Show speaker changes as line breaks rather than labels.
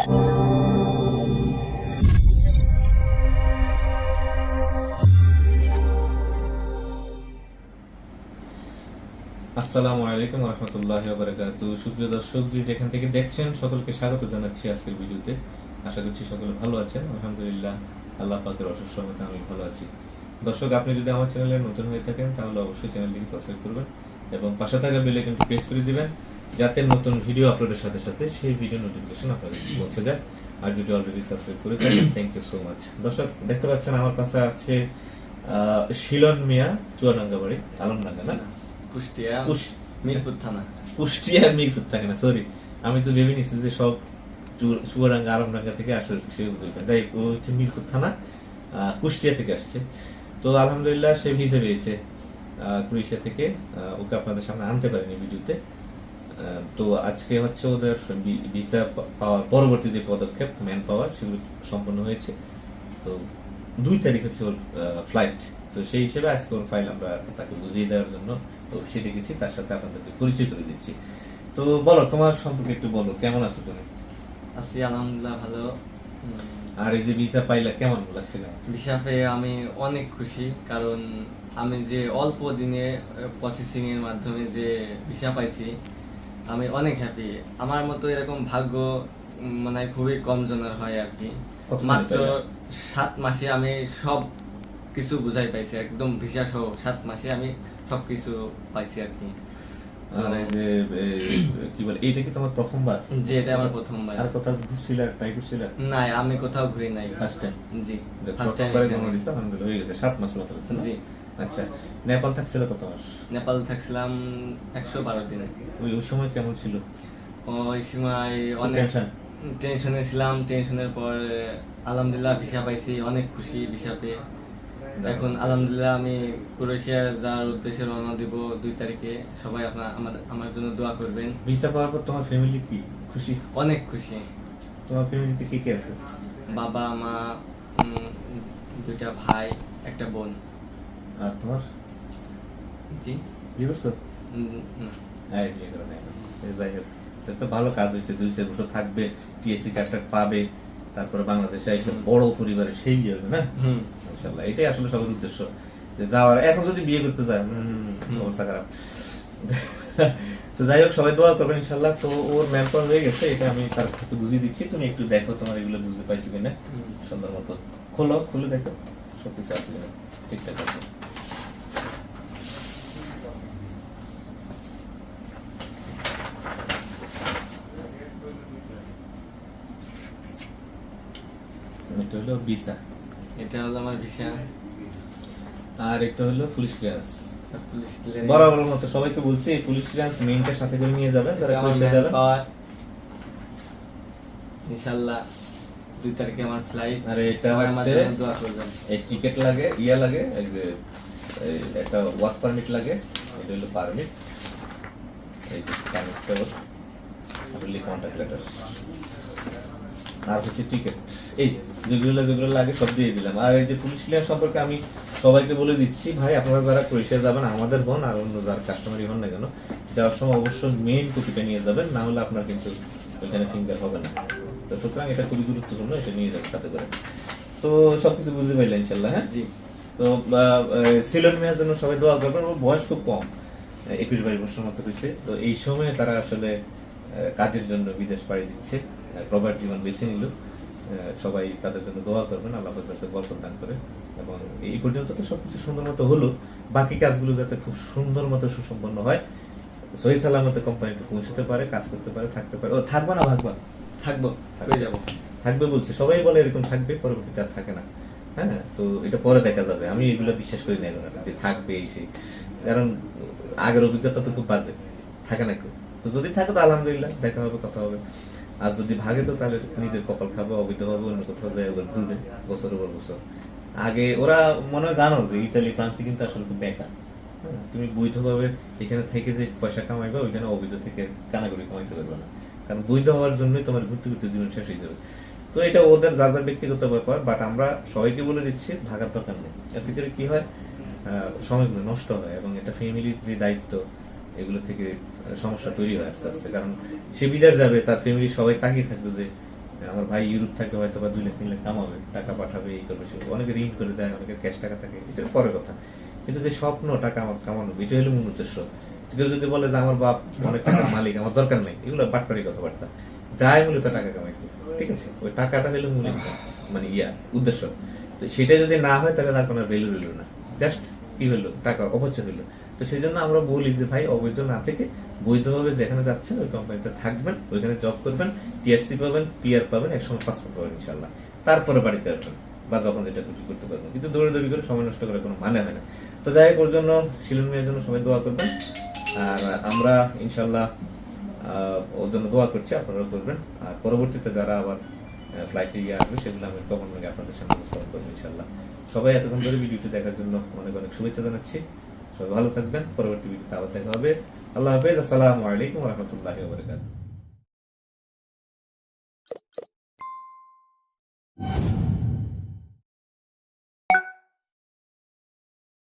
আসসালামু আলাইকুম রহমতুল্লাহ বারাকাতু। সুপ্রিয় দর্শক যে যেখান থেকে দেখছেন, সকলকে স্বাগত জানাচ্ছি আজকের ভিডিওতে। আশা করছি সকলে ভালো আছেন। আলহামদুলিল্লাহ, আল্লাহ পাকের অশেষ রহমতে আমি ভালো আছি। দর্শক, আপনি যদি আমার চ্যানেলে নতুন হয়ে থাকেন, তাহলে অবশ্যই চ্যানেলটিকে সাবস্ক্রাইব করবেন এবং পাশে থাকা বেল কিন্তু প্রেস করে দিবেন। যাতে নতুন ভিডিও আপলোডের সাথে সাথে সেই ভিডিও নোটিফিকেশন আপনার কাছে পৌঁছে যায়। আর যদি অলরেডি সাবস্ক্রাইব করে থাকেন থ্যাংক ইউ সো মাচ দর্শক দেখতে পাচ্ছেন আমার কাছে আছে শিলন মিয়া চুয়াডাঙ্গা বাড়ি আলমডাঙ্গা না?
কুষ্টিয়া মিরপুর থানা।
কুষ্টিয়া মিরপুর থাকে না? সরি আমি তো ভেবে নিচ্ছি যে সব চুয়াডাঙ্গা আলমডাঙ্গা থেকে আসে সে বুঝবে। যাই হচ্ছে মিরপুর থানা কুষ্টিয়া থেকে আসছে। তো আলহামদুলিল্লাহ সে ভিজে পেয়েছে ক্রোয়েশিয়া থেকে। ওকে আপনাদের সামনে আনতে পারিনি ভিডিওতে তো আজকে হচ্ছে ওদের ভিসা পাওয়ার পরবর্তী যে পদক্ষেপ ম্যান পাওয়ার সেগুলো সম্পন্ন হয়েছে। তো দুই তারিখ হচ্ছে ওর ফ্লাইট তো সেই হিসেবে আজকে ওর ফাইল আমরা তাকে বুঝিয়ে দেওয়ার জন্য তো সেটা গেছি তার সাথে আপনাদেরকে পরিচয় করে দিচ্ছি। তো বলো তোমার সম্পর্কে একটু বলো কেমন আছো তুমি?
আছি আলহামদুলিল্লাহ ভালো।
আর এই যে ভিসা পাইলা কেমন লাগছিল
ভিসা পেয়ে আমি অনেক খুশি কারণ আমি যে অল্প দিনে প্রসেসিং এর মাধ্যমে যে ভিসা পাইছি আমি অনেক হ্যাপি আমার মতো এরকম ভাগ্য মানে খুবই কম জনের হয় আর কি। মাত্র সাত মাসে আমি সব কিছু বুঝাই পাইছি একদম ভিসা সহ সাত মাসে আমি সব কিছু পাইছি আর কি।
আর যে কি বলে এইটা কি তোমার প্রথমবার?
এটা আমার প্রথমবার।
আর কোথাও ঘুরছিলা ট্রাই করছিলা?
না আমি কোথাও ঘুরি নাই।
ফার্স্ট টাইম
জি ফার্স্ট টাইম
আলহামদুলিল্লাহ হয়ে গেছে সাত মাস মতো
জি।
আচ্ছা নেপাল থাকছিল কত মাস?
নেপাল থাকছিলাম একশো বারো দিনে।
ওই ওই সময় কেমন ছিল?
ওই সময় অনেক
টেনশন
টেনশনে ছিলাম টেনশনের পর আলহামদুলিল্লাহ ভিসা পাইছি অনেক খুশি ভিসা পেয়ে। এখন আলহামদুলিল্লাহ আমি ক্রোয়েশিয়া যাওয়ার উদ্দেশ্যে রওনা দিব দুই তারিখে। সবাই আপনার আমার আমার জন্য দোয়া করবেন।
ভিসা পাওয়ার পর তোমার ফ্যামিলি কি? খুশি?
অনেক খুশি।
তোমার ফ্যামিলিতে কে কে আছে?
বাবা মা দুইটা ভাই একটা বোন।
আর তোমার
জি
বিয়ে করছ হ্যাঁ বিয়ে করে নাই যাই হোক তো ভালো কাজ হয়েছে দুই চার বছর থাকবে টিএসসি কার্ডটা পাবে তারপরে বাংলাদেশে এসে বড় পরিবারের সেই বিয়ে হবে না? ইনশাল্লাহ এটাই আসলে সবার উদ্দেশ্য। যে যাওয়ার এখন যদি বিয়ে করতে যায়। অবস্থা খারাপ। তো যাই হোক সবাই দোয়া করবেন ইনশাল্লাহ তো ওর ম্যান পাওয়ার হয়ে গেছে এটা আমি তার একটু বুঝিয়ে দিচ্ছি। তুমি একটু দেখো তোমার এগুলো বুঝতে পাইছো কিনা। সুন্দর মতো। খোলো খুলে দেখো সব কিছু আছে ঠিকঠাক আছে। এটা হলো ভিসা।
এটা হলো আমার ভিসা।
আর একটা হলো পুলিশ ক্লিয়ারেন্স বরাবর মতো সবাইকে বলছি পুলিশ ক্লিয়ারেন্স মেইনটা সাথে করে নিয়ে যাবেন
আমার
পুলিশে যাবেন।
ইনশাল্লাহ দুই তারিখে আমার ফ্লাইট
আর এটা হচ্ছে এই টিকিট লাগে ইয়া লাগে এই যে একটা ওয়ার্ক পারমিট লাগে এটা হলো পারমিট এই যে পারমিটটা আর কন্ট্যাক্ট লেটার আর হচ্ছে টিকিট এই যেগুলো যেগুলো লাগে সব দিয়ে দিলাম। আর এই যে পুলিশ ক্লিয়ার সম্পর্কে আমি সবাইকে বলে দিচ্ছি ভাই আপনারা যারা ক্রোয়েশিয়া যাবেন আমাদের হন আর অন্য যারা কাস্টমারই হন না কেন যাওয়ার সময় অবশ্যই মেইন কপিটা নিয়ে যাবেন না হলে আপনার কিন্তু ওইখানে ফিঙ্গার হবে না। তো সুতরাং এটা খুবই গুরুত্বপূর্ণ এটা নিয়ে যাবেন সাথে করে। তো সবকিছু বুঝতে পারলেন ইনশাল্লাহ হ্যাঁ?
জি।
তো সিলন মেয়ার জন্য সবাই দোয়া করবেন ওর বয়স খুব কম একুশ বাইশ বছর মতো হয়েছে। তো এই সময়ে তারা আসলে কাজের জন্য বিদেশ পাড়ি দিচ্ছে। প্রবাদ জীবন বেছে নিল। সবাই তাদের জন্য দোয়া করবেন আল্লাহ যাতে বরকত দান করে। এবং এই পর্যন্ত তো সবকিছু সুন্দর মতো হলো। বাকি কাজগুলো যাতে খুব সুন্দর মতো সুসম্পন্ন হয়। সহি সালামতে কোম্পানিতে পৌঁছতে পারে কাজ করতে পারে থাকতে পারে। ও থাকবা না ভাগবা?
থাকব থাকবে। যাব।
থাকবে বলছে। সবাই বলে এরকম থাকবে পরবর্তীতে আর থাকে না। হ্যাঁ তো এটা পরে দেখা যাবে। আমি এগুলো বিশ্বাস করি না এখন যে থাকবে এই সেই। কারণ আগের অভিজ্ঞতা তো খুব বাজে। থাকে না কেউ। তো যদি থাকে তো আলহামদুলিল্লাহ দেখা হবে কথা হবে। আর যদি ভাগে তো তাহলে নিজের কপাল খাবে অবৈধ হবে অন্য কোথাও যায় ওদের ঘুরবে বছর পর বছর। আগে ওরা মনে হয় জানো যে ইতালি ফ্রান্সে কিন্তু আসলে খুব বেকার। হ্যাঁ, তুমি বৈধভাবে এখানে থেকে যে পয়সা কামাইবে ওইখানে অবৈধ থেকে কানাগড়ি কামাইতে পারবে না। কারণ বৈধ হওয়ার জন্যই তোমার ঘুরতে ঘুরতে জীবন শেষ হয়ে যাবে। তো এটা ওদের যা যা ব্যক্তিগত ব্যাপার বাট আমরা সবাইকে বলে দিচ্ছি ভাগার দরকার নেই। এতে করে কি হয়? সময়গুলো নষ্ট হয় এবং এটা ফ্যামিলির যে দায়িত্ব এগুলো থেকে সমস্যা তৈরি হয় আস্তে আস্তে। কারণ সে বিদেশ যাবে, তার ফ্যামিলি সবাই তাকিয়ে থাকবে যে, আমার ভাই ইউরোপ থাকে হয়তো বা দুই লাখ, তিন লাখ কামাবে, টাকা পাঠাবে, এই করবে, সে অনেকে ঋণ করে যায় অনেকের ক্যাশ টাকা থাকে, এসব পরের কথা। কিন্তু যে স্বপ্ন টাকা আমার কামানো, এটা হলো মূল উদ্দেশ্য। কেউ যদি বলে যে, আমার বাপ অনেক টাকার মালিক, আমার দরকার নেই, এগুলো বাটপারি কথাবার্তা। যাই মূলত টাকা কামাইতে ঠিক আছে? ওই টাকাটা হলো মূল মানে ইয়া, উদ্দেশ্য। তো সেটা যদি না হয়, তাহলে তার কোনো ভ্যালু রইল না। জাস্ট কি হলো? টাকা অপচয় হলো। তো সেই জন্য আমরা বলি যে, ভাই, অবৈধ না থেকে বৈধভাবে যেখানে যাচ্ছেন, ওই কোম্পানিতে থাকবেন, ওইখানে জব করবেন টিআরসি পাবেন পিআর পাবেন, একসময় পাসপোর্ট পাবেন ইনশাল্লাহ তারপরে বাড়িতে আসবেন বা যখন যেটা খুশি করতে পারবেন। কিন্তু দৌড়ে দৌড়ি করে সময় নষ্ট করার কোনো মানে হয় না। তো যাই হোক, ওর জন্য শিলন মেয়ের জন্য সবাই দোয়া করবেন। আর আমরা ইনশাল্লাহ ওর জন্য দোয়া করছি, আপনারাও করবেন। আর পরবর্তীতে যারা আবার ফ্লাইটে ইয়ে আসবে, সেগুলো আমি কখন আপনাদের সামনে উপস্থাপন করব ইনশাল্লাহ সবাই এতক্ষণ ধরে ভিডিওটি দেখার জন্য অনেক অনেক শুভেচ্ছা জানাচ্ছি। সবাই ভালো থাকবেন পরবর্তী ভিডিওতে আবার দেখা হবে আল্লাহ হাফেজ আসসালামু আলাইকুম রহমতুল্লাহি ওবরাকাতুহ